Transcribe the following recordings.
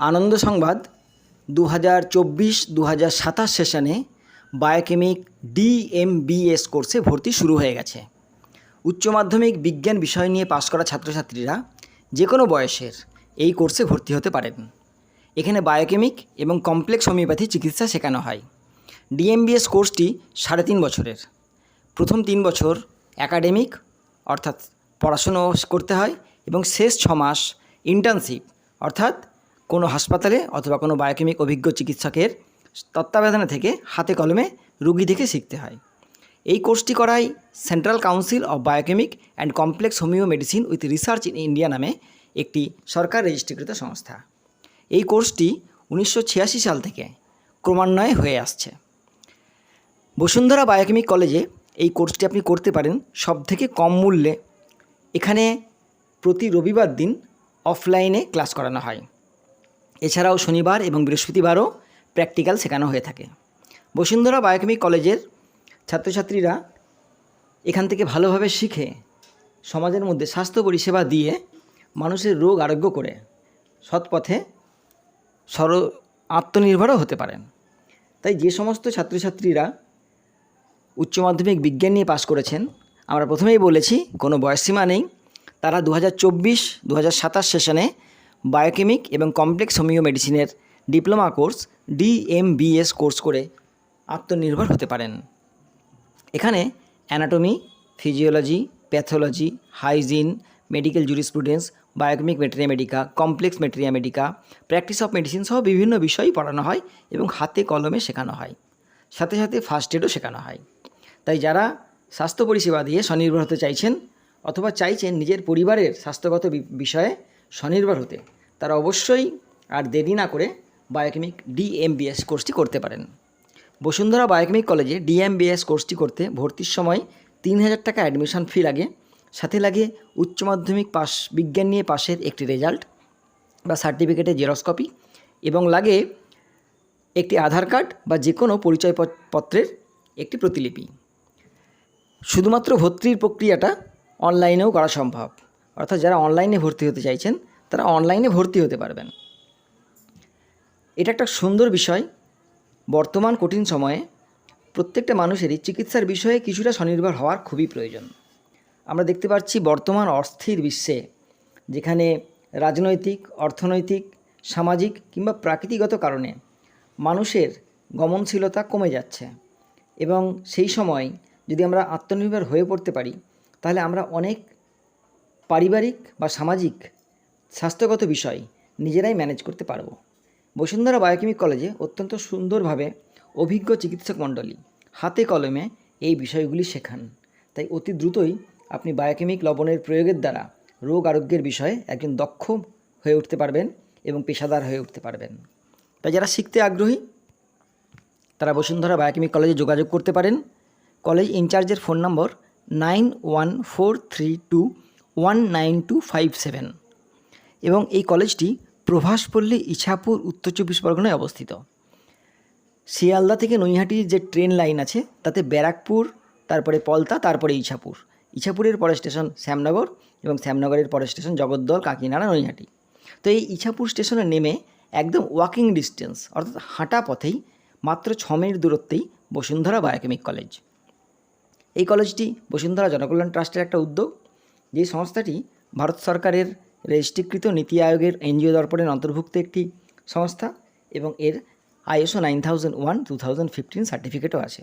আনন্দ সংবাদ দু হাজার চব্বিশ দু হাজার সাতাশ সেশনে বায়োকেমিক ডিএমবিএস কোর্সে ভর্তি শুরু হয়ে গেছে। উচ্চ মাধ্যমিক বিজ্ঞান বিষয় নিয়ে পাশ করা ছাত্রছাত্রীরা যে কোনো বয়সের এই কোর্সে ভর্তি হতে পারেন। এখানে বায়োকেমিক এবং কমপ্লেক্স হোমিওপ্যাথি চিকিৎসা শেখানো হয়। ডিএমবিএস কোর্সটি সাড়ে তিন বছরের। প্রথম তিন বছর একাডেমিক, অর্থাৎ পড়াশুনো করতে হয় এবং শেষ ছ মাস ইন্টার্নশিপ, অর্থাৎ কোনো হাসপাতালে অথবা কোনো বায়োকেমিক অভিজ্ঞ চিকিৎসকের তত্ত্বাবধানে থেকে হাতে কলমে রুগী দেখে শিখতে হয়। এই কোর্সটি করায় central council of biochemic and complex homeo medicine with research in India নামে একটি সরকার রেজিস্ট্রিকৃত সংস্থা। এই কোর্সটি উনিশশো ছিয়াশি সাল থেকে ক্রমান্বয়ে হয়ে আসছে। বসুন্ধরা বায়োকেমিক কলেজে এই কোর্সটি আপনি করতে পারেন সব থেকে কম মূল্যে। এখানে প্রতি রবিবার দিন অফলাইনে ক্লাস করানো হয়। এছাড়াও শনিবার এবং বৃহস্পতিবারও প্র্যাকটিক্যাল শেখানো হয়ে থাকে। বসুন্ধরা বায়োকেমিক কলেজের ছাত্রছাত্রীরা এখান থেকে ভালোভাবে শিখে সমাজের মধ্যে স্বাস্থ্য পরিষেবা দিয়ে মানুষের রোগ আরোগ্য করে সৎপথে সর, আত্মনির্ভরও হতে পারেন। তাই যে সমস্ত ছাত্রছাত্রীরা উচ্চ মাধ্যমিক বিজ্ঞান নিয়ে পাশ করেছেন, আমরা প্রথমেই বলেছি, কোনো বয়সসীমা নেই। তারা দু হাজার চব্বিশ দু হাজার সাতাশ সেশনে বায়োকেমিক এবং কমপ্লেক্স হোমিও মেডিসিনের ডিপ্লোমা কোর্স ডিএমবিএস কোর্স করে আত্মনির্ভর হতে পারেন। এখানে anatomy physiology pathology hygiene medical jurisprudence biochemic materia medica complex materia medica practice of medicine সহ বিভিন্ন বিষয়ই পড়ানো হয় এবং হাতে কলমে শেখানো হয়। সাথে সাথে ফার্স্ট এডও শেখানো হয়। তাই যারা স্বাস্থ্য পরিষেবা দিয়ে স্বনির্ভর হতে চাইছেন অথবা চাইছেন নিজের পরিবারের স্বাস্থ্যগত বিষয়ে স্বনির্ভর হতে তারা অবশ্যই আর দেরি না করে বায়োকেমিক ডিএমবিএস কোর্সটি করতে পারেন। বসুন্ধরা বায়োকেমিক কলেজে ডিএমবিএস কোর্সটি করতে ভর্তির সময় তিন হাজার টাকা অ্যাডমিশন ফি লাগে, সাথে লাগে উচ্চ মাধ্যমিক পাস বিজ্ঞান নিয়ে পাশের একটি রেজাল্ট বা সার্টিফিকেটের জেরক্স কপি এবং লাগে একটি আধার কার্ড বা যে কোনো পরিচয় পত- পত্রের একটি প্রতিলিপি। শুধুমাত্র ভর্তির প্রক্রিয়াটা অনলাইনেও করা সম্ভব। অর্থাৎ যারা অনলাইনে ভর্তি হতে চাইছেন তারা অনলাইনে ভর্তি হতে পারবেন। এটা একটা সুন্দর বিষয়। বর্তমান কঠিন সময়ে প্রত্যেকটা মানুষেরই চিকিৎসার বিষয়ে কিছুটা স্বনির্ভর হওয়ার খুবই প্রয়োজন। আমরা দেখতে পাচ্ছি বর্তমান অস্থির বিশ্বে যেখানে রাজনৈতিক, অর্থনৈতিক, সামাজিক কিংবা প্রাকৃতিগত কারণে মানুষের গমনশীলতা কমে যাচ্ছে। এবং সেই সময় যদি আমরা আত্মনির্ভর হয়ে পড়তে পারি, তাহলে আমরা অনেক পারিবারিক বা সামাজিক স্বাস্থ্যগত বিষয় নিজেরাই ম্যানেজ করতে পারব। বসুন্ধরা বায়োকেমিক কলেজে অত্যন্ত সুন্দরভাবে অভিজ্ঞ চিকিৎসক মণ্ডলী হাতে কলমে এই বিষয়গুলি শেখান। তাই অতি দ্রুতই আপনি বায়োকেমিক লবণের প্রয়োগের দ্বারা রোগ আরোগ্যের বিষয়ে একজন দক্ষ হয়ে উঠতে পারবেন এবং পেশাদার হয়ে উঠতে পারবেন। তাই যারা শিখতে আগ্রহী, তারা বসুন্ধরা বায়োকেমিক কলেজে যোগাযোগ করতে পারেন। College ইনচার্জের phone number nine one four three two one nine two five seven. এবং এই কলেজটি প্রভাসপল্লী ইছাপুর উত্তর চব্বিশ পরগনায় অবস্থিত। শিয়ালদা থেকে নৈহাটির যে ট্রেন লাইন আছে, তাতে ব্যারাকপুর, তারপরে পলতা, তারপরে ইছাপুর। ইছাপুরের পরের স্টেশন শ্যামনগর এবং শ্যামনগরের পরের স্টেশন জগদ্দল, কাকিনাড়া, নৈহাটি। তো এই ইছাপুর স্টেশনে নেমে একদম ওয়াকিং ডিস্টেন্স অর্থাৎ হাঁটা পথেই মাত্র ছ মিনিট দূরত্বেই বসুন্ধরা বায়োকেমিক কলেজ। এই কলেজটি বসুন্ধরা জনকল্যাণ ট্রাস্টের একটা উদ্যোগ। যে সংস্থাটি ভারত সরকারের রেজিস্ট্রিকৃত নীতি আয়োগের এনজিও দর্পণের অন্তর্ভুক্ত একটি সংস্থা এবং এর ISO nine thousand one, two thousand fifteen সার্টিফিকেটও আছে।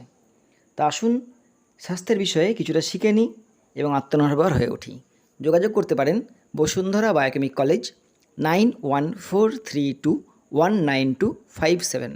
তা আসুন, স্বাস্থ্যের বিষয়ে কিছুটা শিখে নিই এবং আত্মনির্ভর হয়ে উঠি। যোগাযোগ করতে পারেন Basundhara biochemic college nine one four three two one nine two five seven.